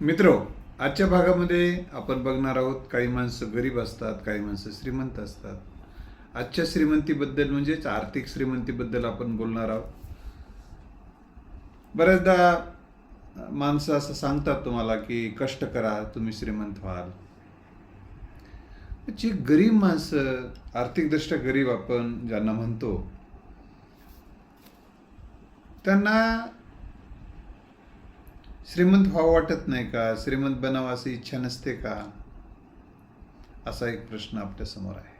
मित्र आजच्या भागामध्ये आपण बघणार आहोत काही माणसं गरीब असतात काही माणसं श्रीमंत असतात. आजच्या श्रीमंतीबद्दल म्हणजेच आर्थिक श्रीमंतीबद्दल आपण बोलणार आहोत. बऱ्याचदा माणसं असं सांगतात तुम्हाला की कष्ट करा तुम्ही श्रीमंत व्हाल. जी गरीब माणसं आर्थिकदृष्ट्या गरीब आपण ज्यांना म्हणतो त्यांना श्रीमंत व्हावं वाटत नाही का? श्रीमंत बनावं अशी इच्छा नसते का? असा एक प्रश्न आपल्यासमोर आहे.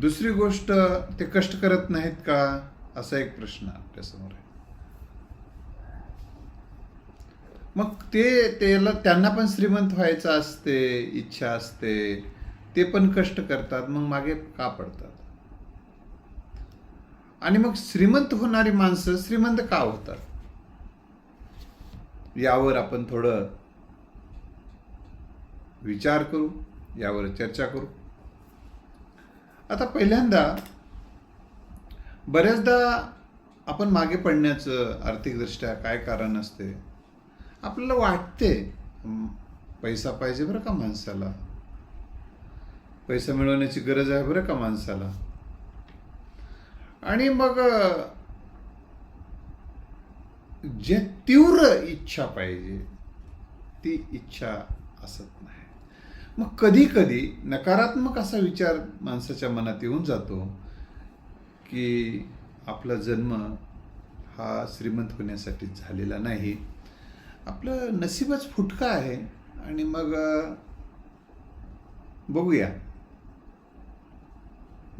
दुसरी गोष्ट ते कष्ट करत नाहीत का? असा एक प्रश्न आपल्यासमोर आहे. मग ते त्याला त्यांना पण श्रीमंत व्हायचं असते इच्छा असते ते पण कष्ट करतात मग मागे का पडतात? आणि मग श्रीमंत होणारी माणसं श्रीमंत का होतात? यावर आपण थोडं विचार करू यावर चर्चा करू. आता पहिल्यांदा बऱ्याचदा आपण मागे पडण्याचं आर्थिकदृष्ट्या काय कारण असते? आपल्याला वाटते पैसा पाहिजे बरं का माणसाला? पैसा मिळवण्याची गरज आहे बरं का माणसाला? आणि मग जे तीव्र इच्छा पाहिजे ती इच्छा असत नाही. मग कधी कधी नकारात्मक असा विचार माणसाच्या मनात येऊन जातो की आपला जन्म हा श्रीमंत होण्यासाठी झालेला नाही. आपलं नशीबच फुटका आहे आणि मग बघूया.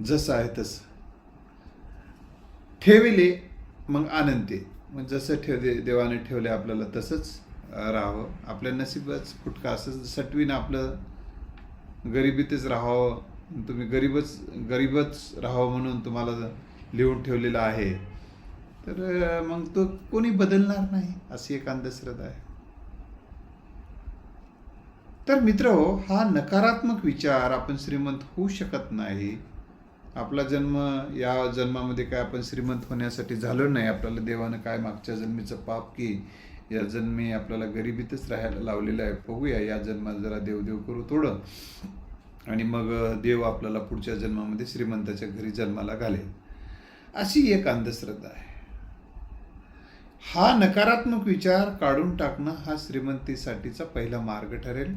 जसं आहे तसं. ठेविले मग आनंदी मग जसं ठेवले देवाने ठेवले आपल्याला तसंच राहावं. आपल्या नशीबच फुटका असं सटवीन आपलं गरिबीतच राहावं. तुम्ही गरीबच गरीबच राहावं म्हणून तुम्हाला लिहून ठेवलेलं आहे. तर मग तो कोणी बदलणार नाही अशी एक अंधश्रद्धा आहे. तर मित्र हा नकारात्मक विचार आपण श्रीमंत होऊ शकत नाही. आपला जन्म या जन्मामध्ये काय आपण श्रीमंत होण्यासाठी झालो नाही आपल्याला देवानं काय मागच्या जन्मीचं पाप की या जन्मी आपल्याला गरिबीतच राहायला लावलेलं आहे बघूया. या जन्मात जरा देवदेव करू थोडं. आणि मग देव आपल्याला पुढच्या जन्मामध्ये श्रीमंताच्या घरी जन्माला घालेल. अशी एक अंधश्रद्धा आहे. हा नकारात्मक विचार काढून टाकणं हा श्रीमंतीसाठीचा पहिला मार्ग ठरेल.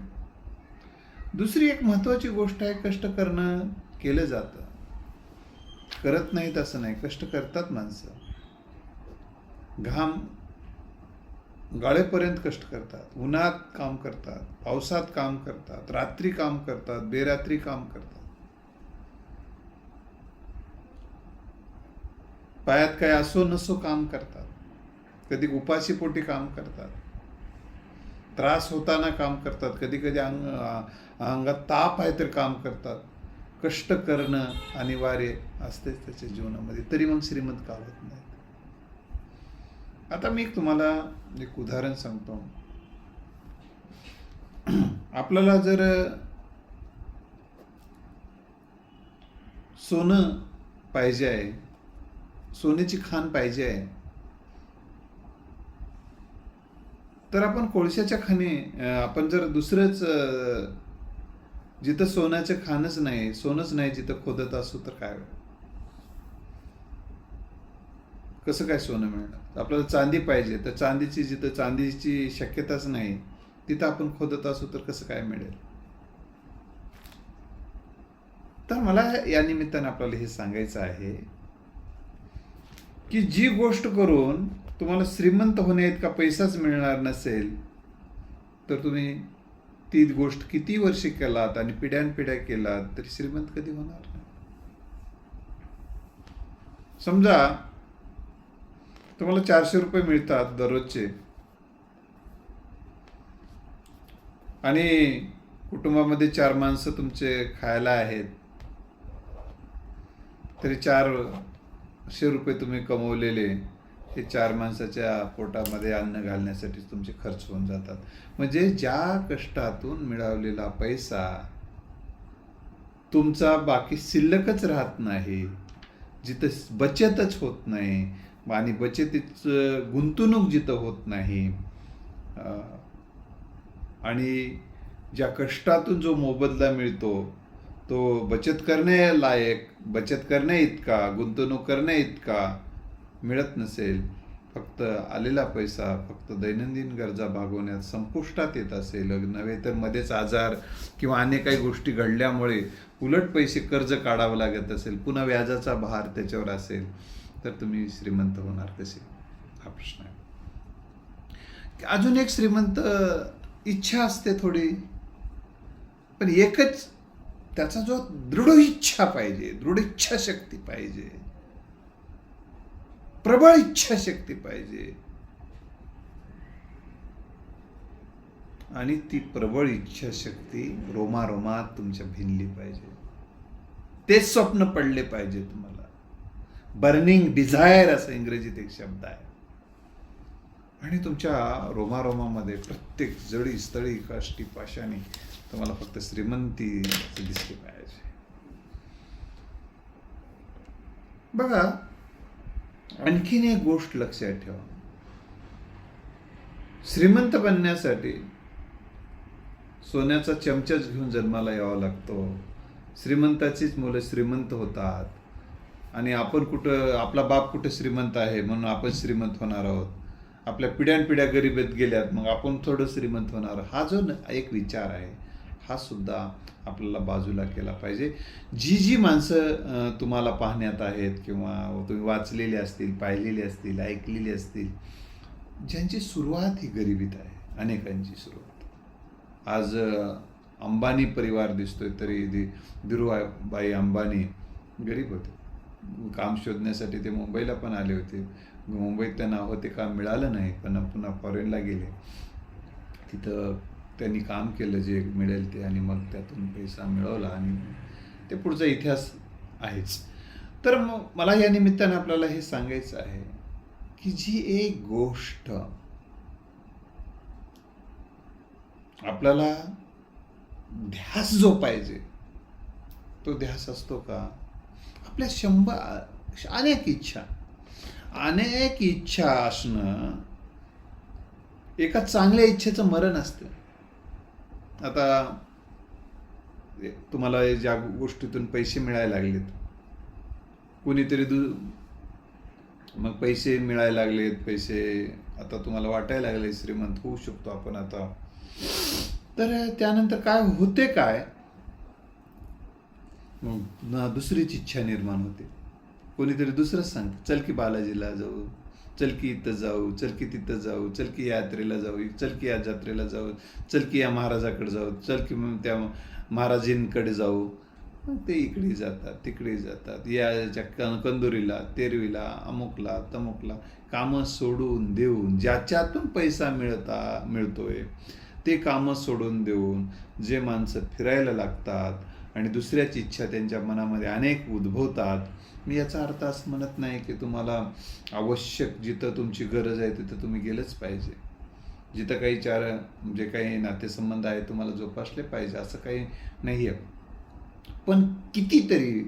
दुसरी एक महत्त्वाची गोष्ट आहे कष्ट करणं केलं जातं. करत नाहीत असं नाही. कष्ट करतात माणसं. घाम गाळेपर्यंत कष्ट करतात. उन्हात काम करतात. पावसात काम करतात. रात्री काम करतात. बेरात्री काम करतात. पायात काय असो नसो काम करतात. कधी उपाशी पोटी काम करतात. त्रास होताना काम करतात. कधी कधी अंग, अंगात ताप आहे तर काम करतात. कष्ट करणं अनिवार्य असतेच त्याच्या जीवनामध्ये. तरी मग श्रीमंत का होत नाहीत? आता मी तुम्हाला एक उदाहरण सांगतो. आपल्याला जर सोनं पाहिजे आहे सोन्याची खाण पाहिजे आहे तर आपण कोळशाच्या खाणे आपण जर दुसरंच जिथं सोन्याचं खाणच नाही सोनंच नाही जिथं खोदत असू तर काय? कसं काय सोनं मिळणार? आपल्याला चांदी पाहिजे तर चांदीची जिथं चांदीची शक्यताच नाही तिथं आपण खोदत असू तर कसं काय मिळेल? तर मला या निमित्ताने आपल्याला हे सांगायचं आहे की जी गोष्ट करून तुम्हाला श्रीमंत होण्या इतका पैसाच मिळणार नसेल तर तुम्ही ती गोष्ट किती वर्ष केलात आणि पिढ्यानपिढ्या केलात तरी श्रीमंत कधी होणार नाही? समजा तुम्हाला चारशे रुपये मिळतात दररोजचे. आणि कुटुंबामध्ये चार माणसं तुमचे खायला आहेत तरी चारशे रुपये तुम्ही कमवलेले. हे चार माणसाच्या पोटामध्ये अन्न घालण्यासाठी तुमचे खर्च होऊन जातात. म्हणजे ज्या कष्टातून मिळवलेला पैसा तुमचा बाकी शिल्लकच राहत नाही जिथं बचतच होत नाही आणि बचतीचं गुंतवणूक जिथं होत नाही आणि ज्या कष्टातून जो मोबदला मिळतो तो बचत करण्यालायक बचत करण्या इतका गुंतवणूक करण्या इतका मिळत नसेल फक्त आलेला पैसा फक्त दैनंदिन गरजा भागवण्यात संपुष्टात येत असेल नव्हे तर मध्येच आजार किंवा अनेक काही गोष्टी घडल्यामुळे उलट पैसे कर्ज काढावं लागत असेल पुन्हा व्याजाचा भार त्याच्यावर असेल तर तुम्ही श्रीमंत होणार कसे हा प्रश्न आहे. अजून एक श्रीमंत इच्छा असते थोडी. पण एकच त्याचा जो दृढ इच्छा पाहिजे दृढ इच्छाशक्ती पाहिजे प्रबळ इच्छाशक्ती पाहिजे. आणि ती प्रबळ इच्छाशक्ती रोमारोमात तुमच्या भिनली पाहिजे. तेच स्वप्न पडले पाहिजे तुम्हाला. बर्निंग डिझायर असं इंग्रजीत एक शब्द आहे. आणि तुमच्या रोमारोमामध्ये प्रत्येक जडी स्थळी काष्टी पाशाने तुम्हाला फक्त श्रीमंती दिसली पाहिजे. बघा आणखीन एक गोष्ट लक्षात ठेवा. श्रीमंत बनण्यासाठी सोन्याचा चमचाच घेऊन जन्माला यावा लागतो. श्रीमंताचीच मुलं श्रीमंत होतात. आणि आपण कुठं आपला बाप कुठं श्रीमंत आहे म्हणून आपण श्रीमंत होणार आहोत. आपल्या पिढ्यानपिढ्या गरीबेत गेल्यात मग आपण थोडं श्रीमंत होणार. हा जो एक विचार आहे हा सुद्धा आपल्याला बाजूला केला पाहिजे. जी जी माणसं तुम्हाला पाहण्यात आहेत किंवा तुम्ही वाचलेली असतील पाहिलेली असतील ऐकलेली असतील ज्यांची सुरुवात ही गरिबीत आहे अनेकांची सुरुवात. आज अंबानी परिवार दिसतोय तरी दि धीरूभाई अंबानी गरीब होते. काम शोधण्यासाठी ते मुंबईला पण आले होते. मुंबईत त्यांना होते ते काम मिळालं नाही पण पुन्हा फॉरेनला गेले. तिथं त्यांनी काम केलं जे मिळेल ते आणि मग त्यातून पैसा मिळवला आणि ते पुढचा इतिहास आहेच. तर मग मला या निमित्ताने आपल्याला हे सांगायचं आहे की जी एक गोष्ट आपल्याला ध्यास जो पाहिजे तो ध्यास असतो का? आपल्या शंभर अनेक इच्छा. अनेक इच्छा असणं एका चांगल्या इच्छेचं मरण असतं. आता तुम्हाला ज्या गोष्टीतून पैसे मिळायला लागलेत कोणीतरी दु मग पैसे मिळायला लागलेत पैसे आता तुम्हाला वाटायला लागले श्रीमंत होऊ शकतो आपण आता. तर त्यानंतर काय होते काय? मग दुसरीच इच्छा निर्माण होते. कोणीतरी दुसरंच सांग चल की बालाजीला जाऊ. चल की इथं जाऊ चल की तिथं जाऊ चल की या यात्रेला जाऊ चल की या जत्रेला जाऊ चल की या महाराजाकडे जाऊ चल की त्या महाराजींकडे जाऊ. ते इकडे जातात तिकडे जातात. याच्या कंदुरीला तेरवीला अमुकला तमुकला कामं सोडून देऊन ज्याच्यातून पैसा मिळता मिळतोय ते कामं सोडून देऊन जे माणसं फिरायला लागतात आणि दुसऱ्याची इच्छा त्यांच्या मनामध्ये अनेक उद्भवतात मी याचा अर्थ असं म्हणत नाही की तुम्हाला आवश्यक जिथं तुमची गरज आहे तिथं तुम्ही गेलंच पाहिजे. जिथं काही चार जे काही नातेसंबंध आहे तुम्हाला जोपासले पाहिजे असं काही नाही आहे पण कितीतरी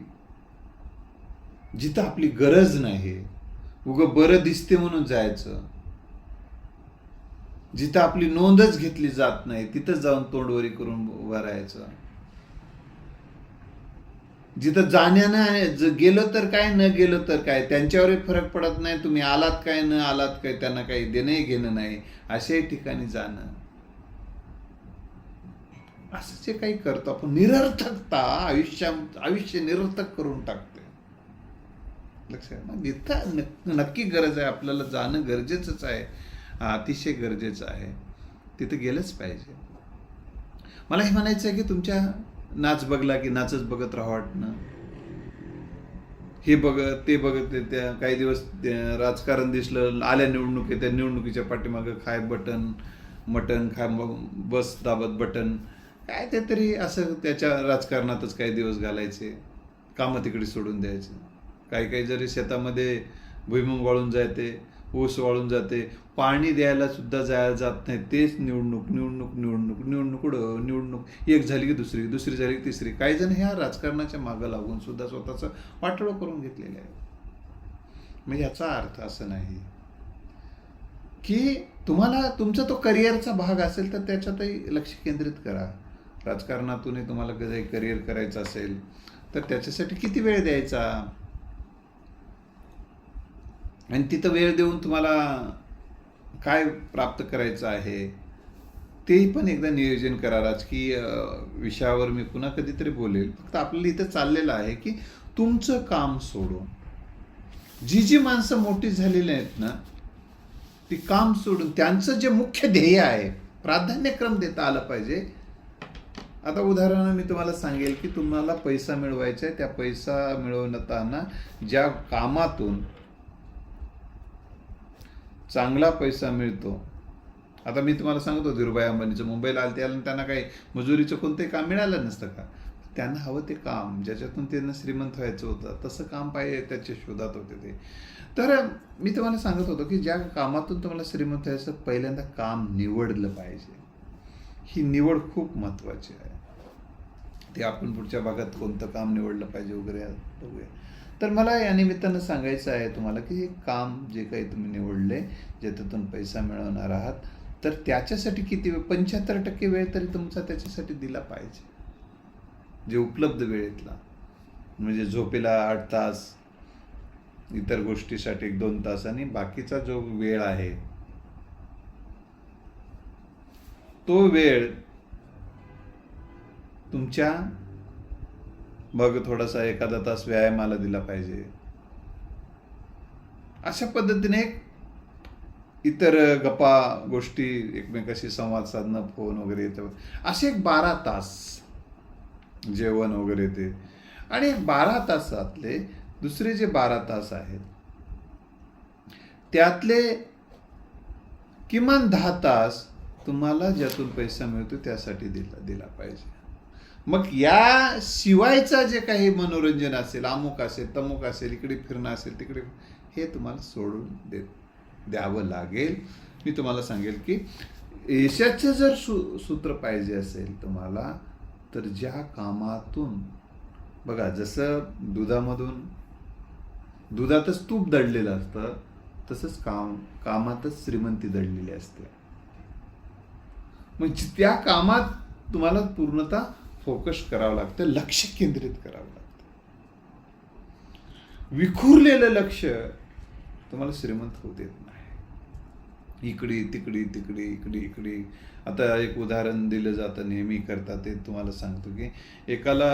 जिथं आपली गरज नाही उगं बरं दिसते म्हणून जायचं. जिथं आपली नोंदच घेतली जात नाही तिथं जाऊन तोंडवरी करून उभं राहायचं. जिथं जाण्यानं ज- गेलो तर काय न गेलो तर काय? त्यांच्यावरही फरक पडत नाही. तुम्ही आलात काय न आलात काय त्यांना काही देणंही घेणं नाही. अशाही ठिकाणी जाणं. असं जे काही करतो आपण निरर्थकता आयुष्या आयुष्य निरर्थक करून टाकते. लक्षात मग इथं नक्की गरज आहे. आपल्याला जाणं गरजेचंच आहे. अतिशय गरजेचं आहे. तिथं गेलंच पाहिजे. मला हे म्हणायचं आहे की तुमच्या नाच बघला की नाचच बघत राहा वाटणं. हे बघत ते बघत त्या काही दिवस राजकारण दिसलं आल्या निवडणुकी त्या निवडणुकीच्या पाठीमागं खाय बटन मटन खाय बस दाबत बटन. काय ते तरी असं त्याच्या राजकारणातच काही दिवस घालायचे कामं तिकडे सोडून द्यायचे. काही काही जरी शेतामध्ये भुईमुंग वाळून जायते ऊस वाळून जाते. पाणी द्यायला सुद्धा जायला जात नाही. तेच निवडणूक निवडणूक निवडणूक निवडणूक निवडणूक. एक झाली की दुसरी दुसरी झाली की तिसरी. काही जण ह्या राजकारणाच्या मागं लागून सुद्धा स्वतःचं वाटोळं करून घेतलेलं आहे मग म्हणजे याचा अर्थ असं नाही. की तुम्हाला तुमचा तो करिअरचा भाग असेल तर त्याच्यातही लक्ष केंद्रित करा. राजकारणातूनही तुम्हाला काही करिअर करायचं असेल तर त्याच्यासाठी किती वेळ द्यायचा? आणि तिथं वेळ देऊन तुम्हाला काय प्राप्त करायचं आहे तेही पण एकदा नियोजन करा. राजकीय विषयावर मी पुन्हा कधीतरी बोलेल. फक्त आपल्याला इथं चाललेलं आहे की तुमचं काम सोडून जी जी माणसं मोठी झालेली आहेत ना ती काम सोडून त्यांचं जे मुख्य ध्येय आहे प्राधान्यक्रम देता आलं पाहिजे. आता उदाहरणं मी तुम्हाला सांगेल की तुम्हाला पैसा मिळवायचा आहे. त्या पैसा मिळवताना ज्या कामातून चांगला पैसा मिळतो. आता मी तुम्हाला सांगतो धीरुभाई अंबानीचं मुंबईला आले ते त्यांना काही मजुरीचं कोणतंही काम मिळालं नसतं का? त्यांना हवं ते काम ज्याच्यातून त्यांना श्रीमंत व्हायचं होतं. तसं काम पाहिजे त्याच्या शोधात होते ते. तर मी तुम्हाला सांगत होतो की ज्या कामातून तुम्हाला श्रीमंत व्हायचं पहिल्यांदा काम निवडलं पाहिजे. ही निवड खूप महत्त्वाची आहे. ते आपण पुढच्या भागात कोणतं काम निवडलं पाहिजे वगैरे बघूया. तर मला या निमित्तानं सांगायचं आहे तुम्हाला की हे काम जे काही तुम्ही निवडले ज्याच्यातून पैसा मिळवणार आहात तर त्याच्यासाठी किती वेळ पंच्याहत्तर टक्के वेळ तरी तुमचा त्याच्यासाठी दिला पाहिजे. जे उपलब्ध वेळेतला. म्हणजे झोपेला आठ तास इतर गोष्टीसाठी एक दोन तास आणि बाकीचा जो वेळ आहे तो वेळ तुमच्या मग थोडासा एखादा तास व्यायामाला दिला पाहिजे. अशा पद्धतीने इतर गप्पा गोष्टी एकमेकाशी संवाद साधणं फोन वगैरे येतं. असे एक बारा तास जेवण वगैरे ते. आणि बारा तासातले दुसरे जे बारा तास आहेत त्यातले किमान दहा तास तुम्हाला ज्यातून पैसा मिळतो त्यासाठी दिला दिला पाहिजे. मग या शिवायचा जे काही मनोरंजन असेल अमुक असेल तमुक असेल इकडे फिरणं असेल तिकडे हे तुम्हाला सोडून दे द्यावं लागेल. मी तुम्हाला सांगेल की यशाचं जर सू सूत्र पाहिजे असेल तुम्हाला तर ज्या कामातून बघा जसं दुधामधून दुधातच तूप दडलेलं असतं तसंच काम कामातच श्रीमंती दडलेली असते. मग त्या कामात तुम्हाला पूर्णतः फोकस करावं लागतं लक्ष केंद्रित करावं लागतं. विखुरलेलं लक्ष तुम्हाला श्रीमंत होऊ देत नाही. इकडे तिकडे तिकडे इकडे इकडे. आता एक उदाहरण दिलं जातं नेहमी करता ते तुम्हाला सांगतो की एकाला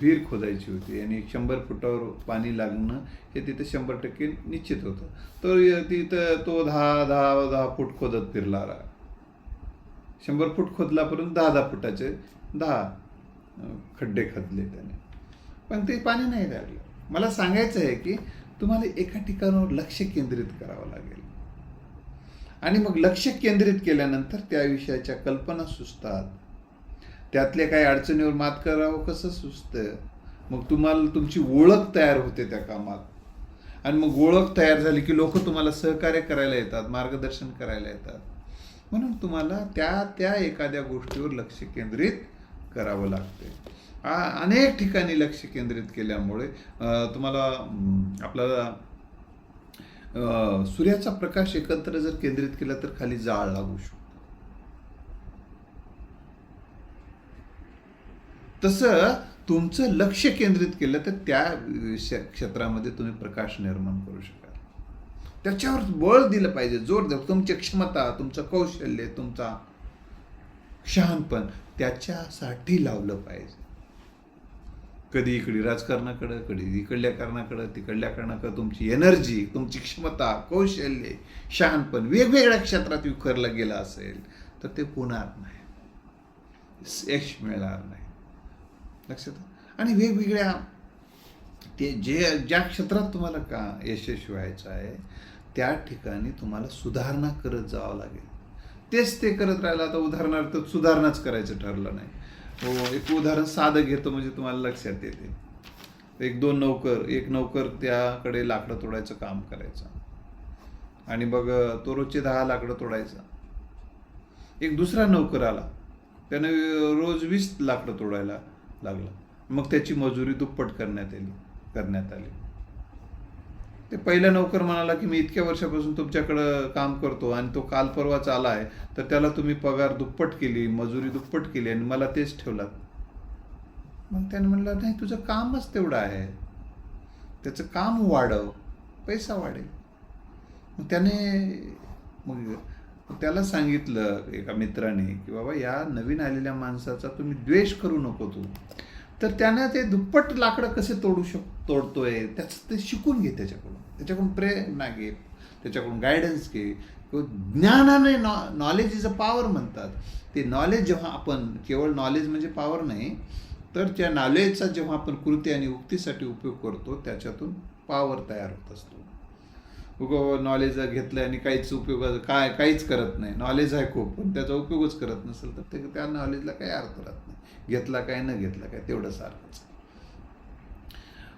विहीर खोदायची होती आणि शंभर फुटावर पाणी लागणं हे तिथे शंभर टक्के निश्चित होतं. तर तिथं तो दहा दहा दहा फूट खोदत फिरला. शंभर फूट खोदलापर्यंत दहा दहा फुटाचे दहा खड्डे खदले त्याने. पण ते पाणी नाही लागलं. मला सांगायचं आहे की तुम्हाला एका ठिकाणावर लक्ष केंद्रित करावं लागेल. आणि मग लक्ष केंद्रित केल्यानंतर त्या विषयाच्या कल्पना सुचतात. त्यातल्या काही अडचणीवर मात करावं कसं सुचतं? मग तुम्हाला तुमची ओळख तयार होते त्या कामात. आणि मग ओळख तयार झाली की लोक तुम्हाला सहकार्य करायला येतात मार्गदर्शन करायला येतात. म्हणून तुम्हाला त्या त्या एखाद्या गोष्टीवर लक्ष केंद्रित करावं लागते अनेक ठिकाणी लक्ष केंद्रित केल्यामुळे तुम्हाला आपल्याला सूर्याचा प्रकाश एकत्र जर केंद्रित केला तर खाली जाळ लागू शकतो. तसं तुमचं लक्ष केंद्रित केलं तर त्या क्षेत्रामध्ये तुम्ही प्रकाश निर्माण करू शकाल. त्याच्यावर बळ दिलं पाहिजे जोर द्या तुमची क्षमता तुमचं कौशल्य तुमचा शहाणपण त्याच्यासाठी लावलं पाहिजे. कधी इकडे राजकारणाकडं कधी इकडल्या कारणाकडं तिकडल्या कारणाकडं तुमची एनर्जी तुमची क्षमता कौशल्य शहाणपण वेगवेगळ्या क्षेत्रात विखरलं गेलं असेल तर ते होणार नाही. यश मिळणार नाही. लक्षात? आणि वेगवेगळ्या ते जे ज्या क्षेत्रात तुम्हाला का यशस्वी व्हायचं आहे त्या ठिकाणी तुम्हाला सुधारणा करत जावं लागेल. तेच ते करत राहिलं आता उदाहरणार्थ सुधारणाच करायचं ठरलं नाही. हो एक उदाहरण साधं घेतो म्हणजे तुम्हाला लक्षात येते. एक दोन नौकर एक नौकर त्याकडे लाकडं तोडायचं काम करायचं. आणि मग तो रोजचे दहा लाकडं तोडायचा. एक दुसरा नौकर आला त्याने रोज वीस लाकडं तोडायला लागला. मग त्याची मजुरी दुप्पट करण्यात आली करण्यात आली. ते पहिला नोकर म्हणाला की मी इतक्या वर्षापासून तुमच्याकडं काम करतो आणि तो काल परवाच आला आहे तर त्याला तुम्ही पगार दुप्पट केली मजुरी दुप्पट केली आणि मला तेच ठेवलात. मग त्याने म्हणलं नाही तुझं कामच तेवढं आहे. त्याचं काम वाढव पैसा वाढेल. मग त्याने मग त्याला सांगितलं एका मित्राने की बाबा या नवीन आलेल्या माणसाचा तुम्ही द्वेष करू नको तू. तर त्यानं ते दुप्पट लाकडं कसे तोडू शक तोडतोय त्याचं ते शिकून घे त्याच्याकडून. त्याच्याकडून प्रेरणा घे त्याच्याकडून गायडन्स घे. ज्ञानाने नॉ नॉलेज इज अ पॉवर म्हणतात. ते नॉलेज जेव्हा आपण केवळ नॉलेज म्हणजे पॉवर नाही तर त्या नॉलेजचा जेव्हा आपण कृती आणि उक्तीसाठी उपयोग करतो त्याच्यातून पॉवर तयार होत असतो. नॉलेज घेतलं आणि काहीच उपयोग काय काहीच करत नाही. नॉलेज आहे खूप पण त्याचा उपयोगच करत नसेल तर ते त्या नॉलेजला काही अर्थ राहत नाही. घेतला काय न घेतला काय तेवढं सारखंच.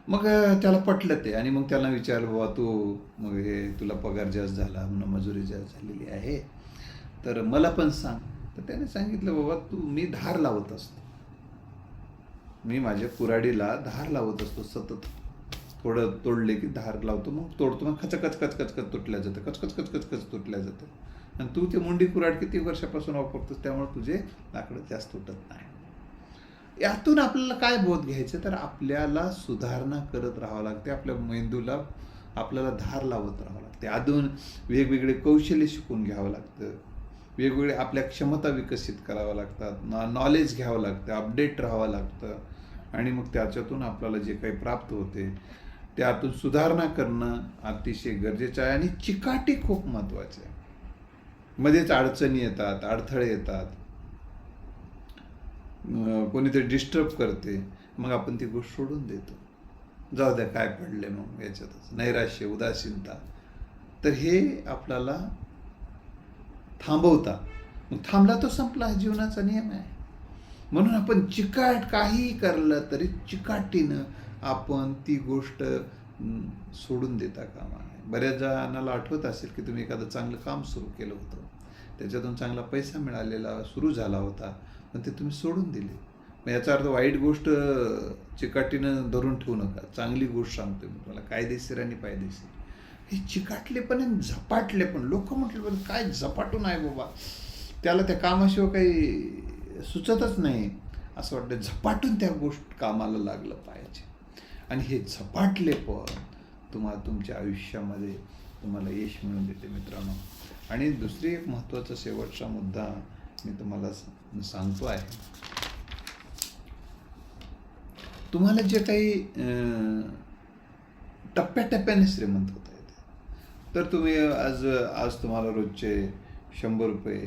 मग त्याला पटलं ते आणि मग त्याला विचारलं बाबा तू मग हे तुला पगार जास्त झाला म्हणून मजुरी जास्त झालेली आहे. तर मला पण सांग. तर त्याने सांगितलं बाबा तू मी धार लावत असतो. मी माझ्या कुऱ्हाडीला धार लावत असतो सतत. थोडं तोडले की धार लावतो मग तोडतो मग खचकच कचकच तुटल्या जातं कचकच कचकच खच तुटल्या जातं. आणि तू ते मुंडी कुऱ्हाड किती वर्षापासून वापरतोस त्यामुळे तुझे लाकडं जास्त तुटत नाही. यातून आपल्याला काय बोध घ्यायचं? तर आपल्याला सुधारणा करत राहावं लागते. आपल्या मेंदूला आपल्याला धार लावत राहावं लागते. अजून वेगवेगळे कौशल्य शिकून घ्यावं लागतं. वेगवेगळे आपल्या क्षमता विकसित कराव्या लागतात. नॉ नॉलेज घ्यावं लागतं. अपडेट राहावं लागतं. आणि मग त्याच्यातून आपल्याला जे काही प्राप्त होते त्यातून सुधारणा करणं अतिशय गरजेचं आहे. आणि चिकाटी खूप महत्त्वाचं आहे. मध्येच अडचणी येतात अडथळे येतात. कोणीतरी डिस्टर्ब करते मग आपण ती गोष्ट सोडून देतो. जाऊ द्या काय पडले मग याच्यातच. नैराश्य उदासीनता. तर हे आपल्याला थांबवता. मग थांबला तो संपला हा जीवनाचा नियम आहे. म्हणून आपण चिकाट काही करलं तरी चिकाटीनं आपण ती गोष्ट सोडून देता कामा बऱ्याच जणांना आठवत असेल की तुम्ही एखादं चांगलं काम सुरू केलं होतं. त्याच्यातून चांगला पैसा मिळालेला सुरू झाला होता पण ते तुम्ही सोडून दिले. मग याचा अर्थ वाईट गोष्ट चिकाटीनं धरून ठेवू नका. चांगली गोष्ट सांगतोय मी तुम्हाला. कायदेशीर आणि पायदेशीर. हे चिकाटले पण आणि झपाटले पण लोक म्हटले पण काय झपाटून आहे बाबा. त्याला त्या कामाशिवाय काही सुचतच नाही. असं वाटतं झपाटून त्या गोष्ट कामाला लागलं पाहिजे. आणि हे झपाटले पण तुम्हाला तुमच्या आयुष्यामध्ये तुम्हाला यश मिळून देते मित्रांनो. आणि दुसरी एक महत्त्वाचा शेवटचा मुद्दा मी तुम्हाला सांगतो आहे. तुम्हाला जे काही टप्प्याटप्प्याने श्रीमंत होता येते. तर तुम्ही आज आज तुम्हाला रोजचे शंभर रुपये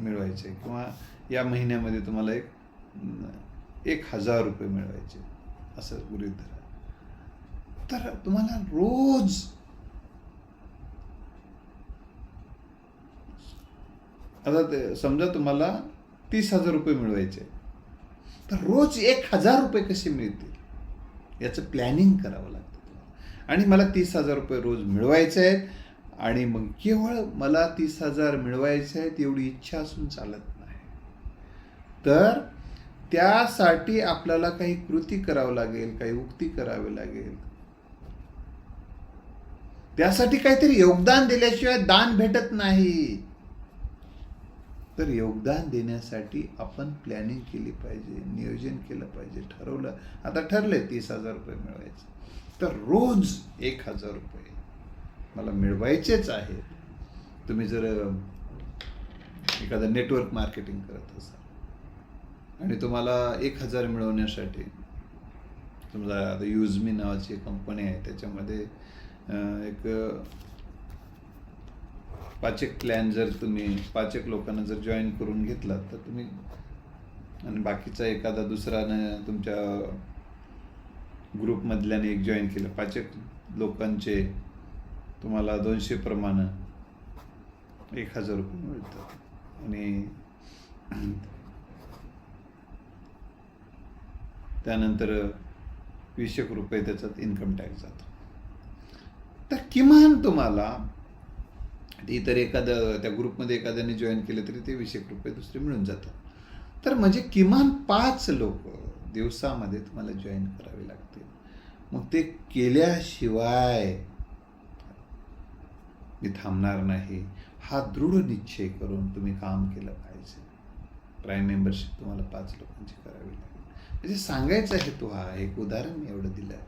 मिळवायचे किंवा या महिन्यामध्ये तुम्हाला एक एक हजार रुपये मिळवायचे असं गृहित धरा. तर तुम्हाला रोज आता ते समजा तुम्हाला तीस हजार रुपये मिळवायचे तर रोज एक हजार रुपये कसे मिळतील? याचं प्लॅनिंग करावं लागतं आणि मला तीस हजार रुपये रोज मिळवायचे आहेत आणि मग केवळ मला तीस हजार मिळवायचे आहेत एवढी इच्छा असून चालत नाही. तर त्यासाठी आपल्याला काही कृती करावं लागेल काही उक्ती करावी लागेल. त्यासाठी काहीतरी योगदान दिल्याशिवाय दान भेटत नाही. तर योगदान देण्यासाठी आपण प्लॅनिंग केली पाहिजे नियोजन केलं पाहिजे ठरवलं. आता ठरले तीस हजार रुपये मिळवायचे. तर रोज एक हजार रुपये मला मिळवायचेच आहेत. तुम्ही जर एखादं नेटवर्क मार्केटिंग करत असाल आणि तुम्हाला एक हजार मिळवण्यासाठी समजा आता युजमी नावाची कंपनी आहे त्याच्यामध्ये एक पाचक प्लॅन जर तुम्ही पाचक लोकांना जर जॉईन करून घेतलात तर तुम्ही आणि बाकीचा एखादा दुसरा तुमच्या ग्रुपमधल्याने एक जॉईन केलं. पाचक लोकांचे तुम्हाला दोनशे प्रमाण एक हजार रुपये मिळतात. आणि त्यानंतर वीस एक रुपये त्याच्यात इन्कम टॅक्स जातो. तर किमान तुम्हाला इतर एखादं त्या ग्रुपमध्ये एखाद्याने जॉईन केलं तरी ते वीस एक रुपये दुसरे मिळून जातात. तर म्हणजे किमान पाच लोक दिवसामध्ये तुम्हाला जॉईन करावे लागतील. मग ते केल्याशिवाय मी थांबणार नाही. हा दृढ निश्चय करून तुम्ही काम केलं पाहिजे. प्राईम मेंबरशिप तुम्हाला पाच लोकांची करावी लागेल. म्हणजे सांगायचा हेतू हा एक उदाहरण मी एवढं दिलं. आहे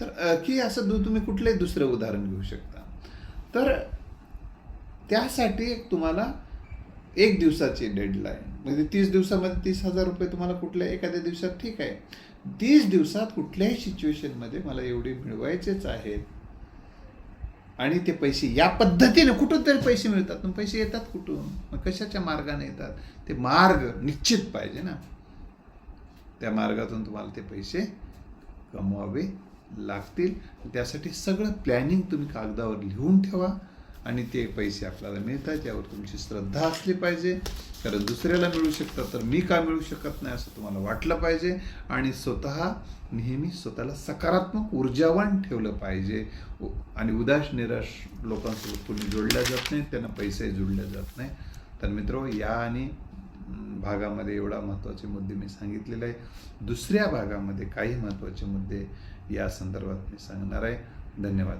तर की असं दु- तुम्ही कुठलंही दुसरं उदाहरण घेऊ शकता. तर त्यासाठी एक तुम्हाला एक दिवसाची डेडलाईन म्हणजे तीस दिवसामध्ये तीस हजार रुपये तुम्हाला कुठल्या एखाद्या दिवसात ठीक आहे. तीस दिवसात कुठल्याही सिच्युएशनमध्ये मला एवढे मिळवायचेच आहेत. आणि ते पैसे या पद्धतीने कुठून तरी पैसे मिळतात. पण पैसे येतात कुठून? मग कशाच्या मार्गाने येतात? ते मार्ग निश्चित पाहिजे ना. त्या मार्गातून तुम्हाला ते पैसे कमवावे लागतील. त्यासाठी सगळं प्लॅनिंग तुम्ही कागदावर लिहून ठेवा. आणि ते पैसे आपल्याला मिळतात यावर तुमची श्रद्धा असली पाहिजे. कारण दुसऱ्याला मिळू शकतात तर मी का मिळू शकत नाही असं तुम्हाला वाटलं पाहिजे. आणि स्वतः नेहमी स्वतःला सकारात्मक ऊर्जावान ठेवलं पाहिजे. आणि उदास निराश लोकांसोबत कोणी जोडल्या जात नाही त्यांना पैसेही जोडले जात नाही. तर मित्र या आणि भागामध्ये एवढा महत्त्वाचे मुद्दे मी सांगितलेले आहे. दुसऱ्या भागामध्ये काही महत्त्वाचे मुद्दे या संदर्भात मी सांगणार आहे. धन्यवाद.